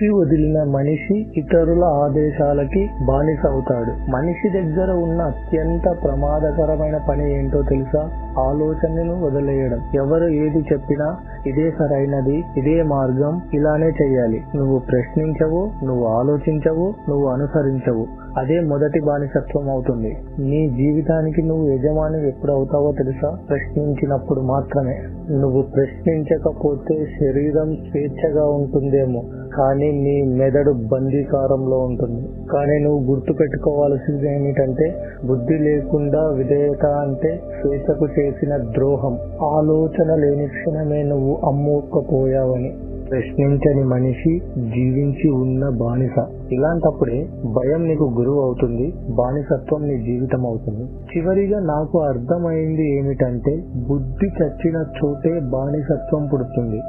బుద్ధి వదిలిన మనిషి ఇతరుల ఆదేశాలకి బానిస అవుతాడు. మనిషి దగ్గర ఉన్న అత్యంత ప్రమాదకరమైన పని ఏంటో తెలుసా? ఆలోచనను వదిలేయడం. ఎవరు ఏది చెప్పినా ఇదే సరైనది ఇదే మార్గం ఇలానే చేయాలి నువ్వు ప్రశ్నించవు నువ్వు ఆలోచించవు నువ్వు అనుసరించవు. అదే మొదటి బానిసత్వం అవుతుంది. నీ జీవితానికి నువ్వు యజమాని ఎప్పుడు అవుతావో తెలుసా? ప్రశ్నించినప్పుడు మాత్రమే. నువ్వు ప్రశ్నించకపోతే శరీరం స్వేచ్ఛగా ఉంటుందేమో. కానీ నీ మెదడు బందీకారంలో ఉంటుంది. కానీ నువ్వు గుర్తు పెట్టుకోవాల్సింది ఏమిటంటే బుద్ధి లేకుండా విధేయత అంటే స్వేచ్ఛకు చేసిన ద్రోహం ఆలోచన లేని క్షణమే నువ్వు అమ్ముకపోయావని. ప్రశ్నించని మనిషి జీవించి ఉన్న బానిస. ఇలాంటప్పుడే భయం నీకు గురువు అవుతుంది బానిసత్వం నీ జీవితం అవుతుంది. చివరిగా నాకు అర్థమైంది ఏమిటంటే బుద్ధి చచ్చిన చోటే బానిసత్వం పుడుతుంది.